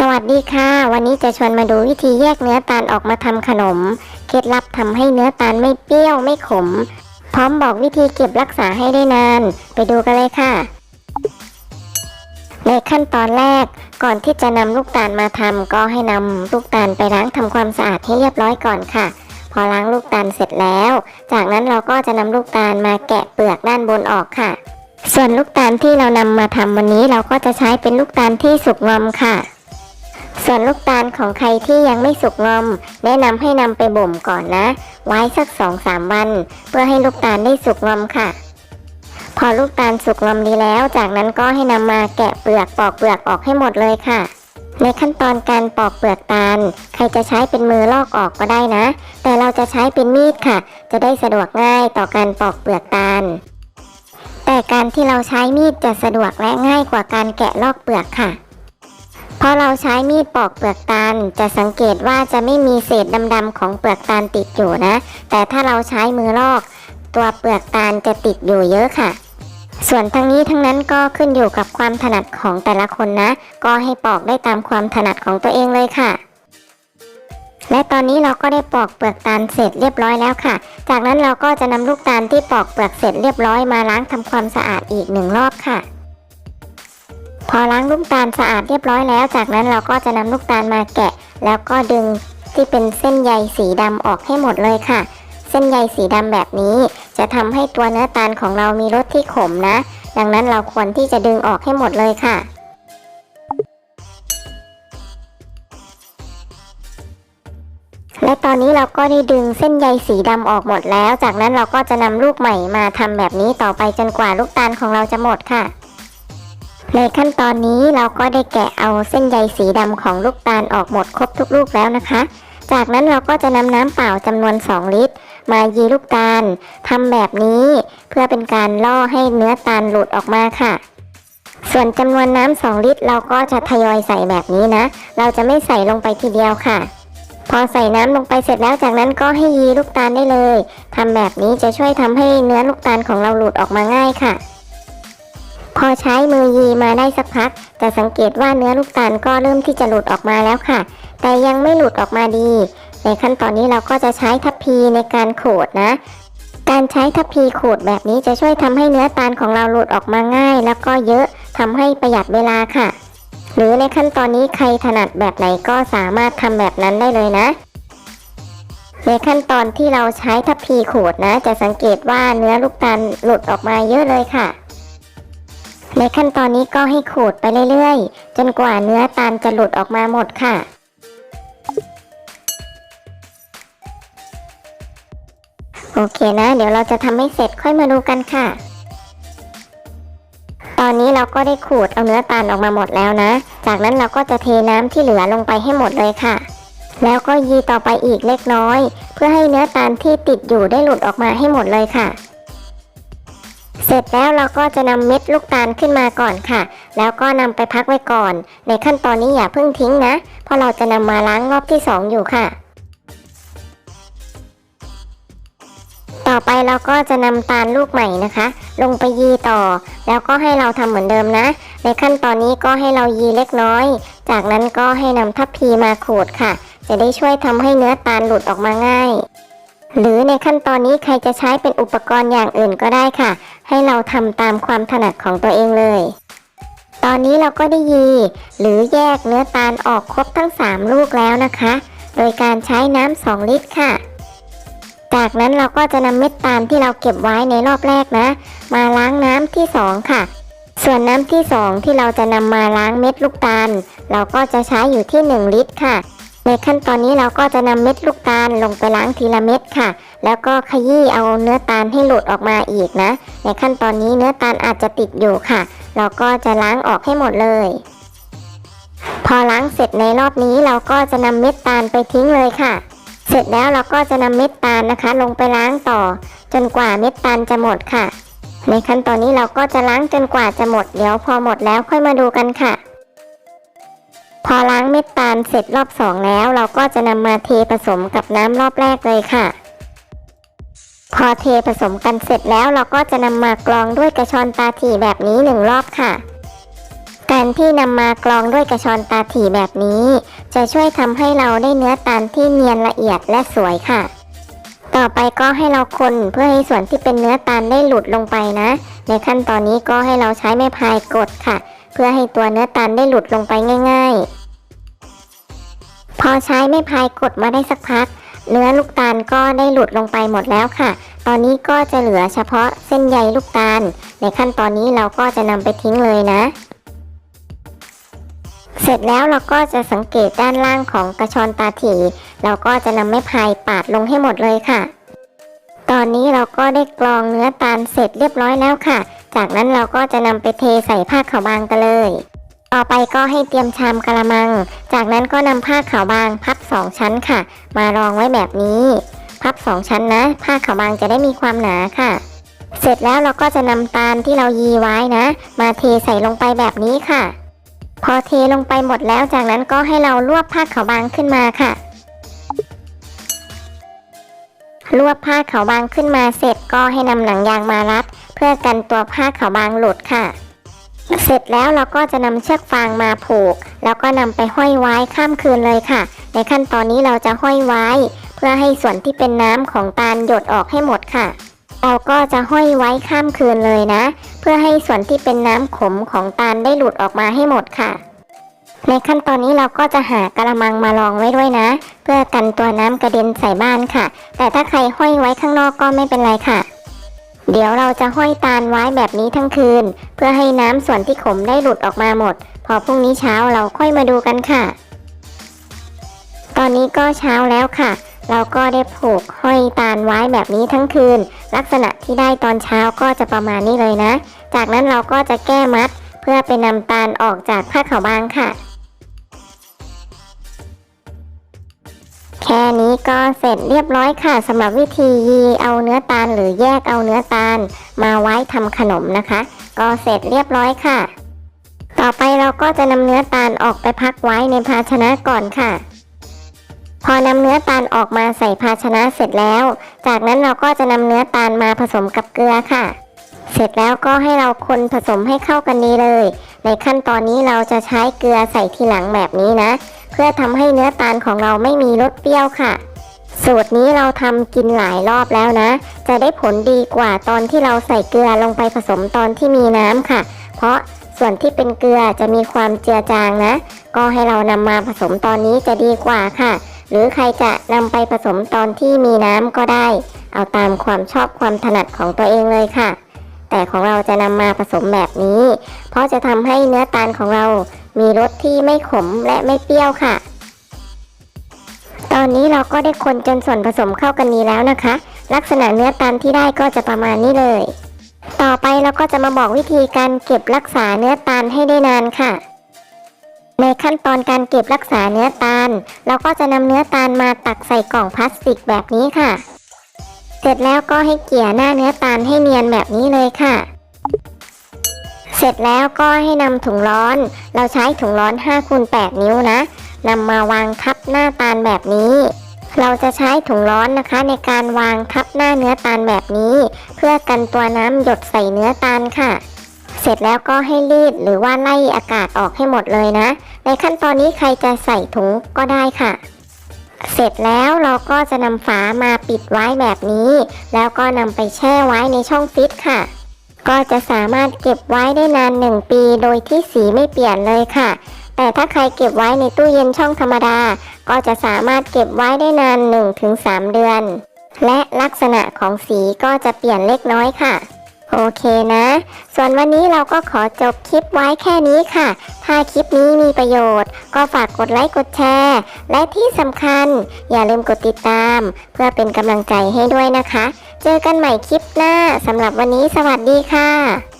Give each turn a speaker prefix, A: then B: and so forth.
A: สวัสดีค่ะ วันนี้จะชวนมาดูวิธีแยกเนื้อตาลออกมาทำขนม เคล็ดลับทำให้เนื้อตาลไม่เปรี้ยวไม่ขม พร้อมบอกวิธีเก็บรักษาให้ได้นาน ไปดูกันเลยค่ะ ในขั้นตอนแรก ก่อนที่จะนำลูกตาลมาทำก็ให้นำลูกตาลไปล้างทำความสะอาดให้เรียบร้อยก่อนค่ะ พอล้างลูกตาลเสร็จแล้ว จากนั้นเราก็จะนำลูกตาลมาแกะเปลือกด้านบนออกค่ะ ส่วนลูกตาลที่เรานำมาทำวันนี้เราก็จะใช้เป็นลูกตาลที่สุกงอมค่ะ ส่วนลูกตาลของใครที่ยังไม่สุกงอม แนะนำให้นำไปบ่มก่อนนะ ไว้สักสองสามวัน เพื่อให้ลูกตาลได้สุกงอมค่ะ พอลูกตาลสุกงอมดีแล้ว จากนั้นก็ให้นำมาแกะเปลือกปอกเปลือกออกให้หมดเลยค่ะ ในขั้นตอนการปอกเปลือกตาล ใครจะใช้เป็นมือลอกออกก็ได้นะ แต่เราจะใช้เป็นมีดค่ะ จะได้สะดวกง่ายต่อการปอกเปลือกตาล แต่การที่เราใช้มีดจะสะดวกและง่ายกว่าการแกะลอกเปลือกค่ะ เพราะเราใช้มีดปอกเปลือกตาล จะสังเกตว่าจะไม่มีเศษดำๆของเปลือกตาลติดอยู่นะ แต่ถ้าเราใช้มือลอก ตัวเปลือกตาลจะติดอยู่เยอะค่ะ ส่วนทั้งนี้ทั้งนั้นก็ขึ้นอยู่กับความถนัดของแต่ละคนนะ ก็ให้ปอกได้ตามความถนัดของตัวเองเลยค่ะและตอนนี้เราก็ได้ปอกเปลือกตาลเสร็จเรียบร้อยแล้วค่ะ จากนั้นเราก็จะนำลูกตาลที่ปอกเปลือกเสร็จเรียบร้อยมาล้างทำความสะอาดอีกหนึ่งรอบค่ะ พอล้างลูกตาลสะอาดเรียบร้อยแล้ว จากนั้นเราก็จะนำลูกตาลมาแกะ แล้วก็ดึงที่เป็นเส้นใยสีดำออกให้หมดเลยค่ะ เส้นใยสีดำแบบนี้ จะทำให้ตัวเนื้อตาลของเรามีรสที่ขมนะ ดังนั้นเราควรที่จะดึงออกให้หมดเลยค่ะและตอนนี้เราก็ได้ดึงเส้นใยสีดำออกหมดแล้ว จากนั้นเราก็จะนำลูกใหม่มาทำแบบนี้ต่อไปจนกว่าลูกตาลของเราจะหมดค่ะ ในขั้นตอนนี้เราก็ได้แกะเอาเส้นใยสีดำของลูกตาลออกหมดครบทุกลูกแล้วนะคะ จากนั้นเราก็จะนำน้ำเปล่าจำนวน 2 ลิตร มายีลูกตาลทำแบบนี้ เพื่อเป็นการล่อให้เนื้อตาลหลุดออกมาค่ะ ส่วนจำนวนน้ำ2ลิตร เราก็จะทยอยใส่แบบนี้นะ เราจะไม่ใส่ลงไปทีเดียวค่ะพอใส่น้ำลงไปเสร็จแล้วจากนั้นก็ให้ยีลูกตาลได้เลยทำแบบนี้จะช่วยทำให้เนื้อลูกตาลของเราหลุดออกมาง่ายค่ะ อใช้มือยีมาได้สักพัก จะสังเกตว่าเนื้อลูกตาลก็เริ่มที่จะหลุดออกมาแล้วค่ะ แต่ยังไม่หลุดออกมาดี ในขั้นตอนนี้เราก็จะใช้ทัพพีในการโขดนะ การใช้ทัพพีขูดแบบนี้จะช่วยทำให้เนื้อตาลของเราหลุดออกมาง่าย แล้วก็เยอะทำให้ประหยัดเวลาค่ะ หรือในขั้นตอนนี้ใครถนัดแบบไหนก็สามารถทำแบบนั้นได้เลยนะในขั้นตอนที่เราใช้ทัพพีขูดนะ จะสังเกตว่าเนื้อลูกตาลหลุดออกมาเยอะเลยค่ะ ในขั้นตอนนี้ก็ให้ขูดไปเรื่อยๆ จนกว่าเนื้อตาลจะหลุดออกมาหมดค่ะ โอเคนะ เดี๋ยวเราจะทำให้เสร็จค่อยมาดูกันค่ะ ตอนนี้เราก็ได้ขูดเอาเนื้อตาลออกมาหมดแล้วนะ จากนั้นเราก็จะเทน้ำที่เหลือลงไปให้หมดเลยค่ะ แล้วก็ยีต่อไปอีกเล็กน้อย เพื่อให้เนื้อตาลที่ติดอยู่ได้หลุดออกมาให้หมดเลยค่ะ เสร็จแล้วเราก็จะนำเม็ดลูกตาลขึ้นมาก่อนค่ะ แล้วก็นำไปพักไว้ก่อน ในขั้นตอนนี้อย่าเพิ่งทิ้งนะ เพราะเราจะนำมาล้างรอบที่สองอยู่ค่ะ ต่อไปเราก็จะนำตาลลูกใหม่นะคะ ลงไปยีต่อ แล้วก็ให้เราทำเหมือนเดิมนะ ในขั้นตอนนี้ก็ให้เรายีเล็กน้อย จากนั้นก็ให้นำทัพพีมาขูดค่ะ จะได้ช่วยทำให้เนื้อตาลหลุดออกมาง่าย หรือในขั้นตอนนี้ใครจะใช้เป็นอุปกรณ์อย่างอื่นก็ได้ค่ะ ให้เราทำตามความถนัดของตัวเองเลย ตอนนี้เราก็ได้ยี หรือแยกเนื้อตาลออกครบทั้ง 3 ลูกแล้วนะคะ โดยการใช้น้ำ2ลิตรค่ะ จากนั้นเราก็จะนำเม็ดตาลที่เราเก็บไว้ในรอบแรกนะ มาล้างน้ำที่ 2 ค่ะส่วนน้ำที่ 2 ที่เราจะนำมาล้างเม็ดลูกตาล เราก็จะใช้อยู่ที่ 1 ลิตรค่ะ ในขั้นตอนนี้เราก็จะนำเม็ดลูกตาลลงไปล้างทีละเม็ดค่ะ แล้วก็ขยี้เอาเนื้อตาลให้หลุดออกมาอีกนะ ในขั้นตอนนี้เนื้อตาลอาจจะติดอยู่ค่ะ เราก็จะล้างออกให้หมดเลย พอล้างเสร็จในรอบนี้เราก็จะนำเม็ดตาลไปทิ้งเลยค่ะ เสร็จแล้วเราก็จะนำเม็ดตาลนะคะ ลงไปล้างต่อ จนกว่าเม็ดตาลจะหมดค่ะ ในขั้นตอนนี้เราก็จะล้างจนกว่าจะหมด เดี๋ยวพอหมดแล้วค่อยมาดูกันค่ะ พอล้างเม็ดตาลเสร็จรอบสองแล้ว เราก็จะนำมาเทผสมกับน้ำรอบแรกเลยค่ะ พอเทผสมกันเสร็จแล้วเราก็จะนำมากรองด้วยกระชอนตาถี่แบบนี้หนึ่งรอบค่ะ การที่นำมากรองด้วยกระชอนตาถี่แบบนี้ จะช่วยทำให้เราได้เนื้อตาลที่เนียนละเอียดและสวยค่ะ ต่อไปก็ให้เราคนเพื่อให้ส่วนที่เป็นเนื้อตาลได้หลุดลงไปนะ ในขั้นตอนนี้ก็ให้เราใช้ไม้พายกดค่ะ เพื่อให้ตัวเนื้อตาลได้หลุดลงไปง่าย อใช้ไม้พายกดมาได้สักพัก เนื้อลูกตาลก็ได้หลุดลงไปหมดแล้วค่ะ ตอนนี้ก็จะเหลือเฉพาะเส้นใยลูกตาล ในขั้นตอนนี้เราก็จะนำไปทิ้งเลยนะ เสร็จแล้วเราก็จะสังเกตด้านล่างของกระชอนตาถี่เราก็จะนำไม้พายปาดลงให้หมดเลยค่ะ ตอนนี้เราก็ได้กรองเนื้อตาลเสร็จเรียบร้อยแล้วค่ะ จากนั้นเราก็จะนำไปเทใส่ผ้าขาวบางกันเลย ต่อไปก็ให้เตรียมชามกะละมัง จากนั้นก็นำผ้าขาวบางพับสองชั้นค่ะ มารองไว้แบบนี้ พับสองชั้นนะ ผ้าขาวบางจะได้มีความหนาค่ะ เสร็จแล้วเราก็จะนำตาลที่เรายีไว้นะ มาเทใส่ลงไปแบบนี้ค่ะ พอเทลงไปหมดแล้วจากนั้นก็ให้เราลวกผ้าขาวบางขึ้นมาค่ะรวบผ้าขาวบางขึ้นมาเสร็จก็ให้นำหนังยางมารัด เพื่อกันตัวผ้าขาวบางหลุดค่ะ เสร็จแล้วเราก็จะนำเชือกฟางมาผูก แล้วก็นำไปห้อยไว้ข้ามคืนเลยค่ะ ในขั้นตอนนี้เราจะห้อยไว้ เพื่อให้ส่วนที่เป็นน้ำของตาลหยดออกให้หมดค่ะ เราก็จะห้อยไว้ข้ามคืนเลยนะ เพื่อให้ส่วนที่เป็นน้ำขมของตาลได้หลุดออกมาให้หมดค่ะ ในขั้นตอนนี้เราก็จะหากระมังมารองไว้ด้วยนะ เพื่อกันตัวน้ำกระเด็นใส่บ้านค่ะ แต่ถ้าใครห้อยไว้ข้างนอกก็ไม่เป็นไรค่ะ เดี๋ยวเราจะห้อยตาลไว้แบบนี้ทั้งคืน เพื่อให้น้ำส่วนที่ขมได้หลุดออกมาหมด พอพรุ่งนี้เช้าเราค่อยมาดูกันค่ะ ตอนนี้ก็เช้าแล้วค่ะ เราก็ได้ผูกห้อยตาลไว้แบบนี้ทั้งคืน ลักษณะที่ได้ตอนเช้าก็จะประมาณนี้เลยนะ จากนั้นเราก็จะแก้มัด เพื่อไปนำตาลออกจากผ้าขาวบางค่ะ แค่นี้ก็เสร็จเรียบร้อยค่ะสำหรับวิธียีเอาเนื้อตาลหรือแยกเอาเนื้อตาล มาไว้ทำขนมนะคะ ก็เสร็จเรียบร้อยค่ะ ต่อไปเราก็จะนำเนื้อตาลออกไปพักไว้ในภาชนะก่อนค่ะ พอนำเนื้อตาลออกมาใส่ภาชนะเสร็จแล้ว จากนั้นเราก็จะนำเนื้อตาลมาผสมกับเกลือค่ะ เสร็จแล้วก็ให้เราคนผสมให้เข้ากันดีเลย ในขั้นตอนนี้เราจะใช้เกลือใส่ทีหลังแบบนี้นะ พื่อทำให้เนื้อตาลของเราไม่มีรสเปรี้ยวค่ะ สูตรนี้เราทำกินหลายรอบแล้วนะ จะได้ผลดีกว่าตอนที่เราใส่เกลือลงไปผสมตอนที่มีน้ำค่ะ เพราะส่วนที่เป็นเกลือจะมีความเจือจางนะ ก็ให้เรานำมาผสมตอนนี้จะดีกว่าค่ะ หรือใครจะนำไปผสมตอนที่มีน้ำก็ได้ เอาตามความชอบความถนัดของตัวเองเลยค่ะ แต่ของเราจะนำมาผสมแบบนี้ เพราะจะทำให้เนื้อตาลของเรามีรสที่ไม่ขมและไม่เปรี้ยวค่ะ ตอนนี้เราก็ได้คนจนส่วนผสมเข้ากันดีแล้วนะคะ ลักษณะเนื้อตาลที่ได้ก็จะประมาณนี้เลย ต่อไปเราก็จะมาบอกวิธีการเก็บรักษาเนื้อตาลให้ได้นานค่ะในขั้นตอนการเก็บรักษาเนื้อตาล เราก็จะนำเนื้อตาลมาตักใส่กล่องพลาสติกแบบนี้ค่ะ เสร็จแล้วก็ให้เกี่ยหน้าเนื้อตาลให้เนียนแบบนี้เลยค่ะ เสร็จแล้วก็ให้นำถุงร้อน เราใช้ถุงร้อน5คูณ8นิ้วนะนำมาวางทับหน้าตาลแบบนี้ เราจะใช้ถุงร้อนนะคะในการวางทับหน้าเนื้อตาลแบบนี้ เพื่อกันตัวน้ำหยดใส่เนื้อตาลค่ะ เสร็จแล้วก็ให้รีดหรือว่าไล่อากาศออกให้หมดเลยนะ ในขั้นตอนนี้ใครจะใส่ถุงก็ได้ค่ะ เสร็จแล้วเราก็จะนำฝามาปิดไว้แบบนี้ แล้วก็นำไปแช่ไว้ในช่องฟิตค่ะ ก็จะสามารถเก็บไว้ได้นาน 1 ปีโดยที่สีไม่เปลี่ยนเลยค่ะ แต่ถ้าใครเก็บไว้ในตู้เย็นช่องธรรมดา ก็จะสามารถเก็บไว้ได้นาน 1-3 เดือน และลักษณะของสีก็จะเปลี่ยนเล็กน้อยค่ะ โอเคนะ ส่วนวันนี้เราก็ขอจบคลิปไว้แค่นี้ค่ะ ถ้าคลิปนี้มีประโยชน์ ก็ฝากกดไลค์กดแชร์ และที่สำคัญ อย่าลืมกดติดตาม เพื่อเป็นกำลังใจให้ด้วยนะคะ เจอกันใหม่คลิปหน้าสำหรับวันนี้สวัสดีค่ะ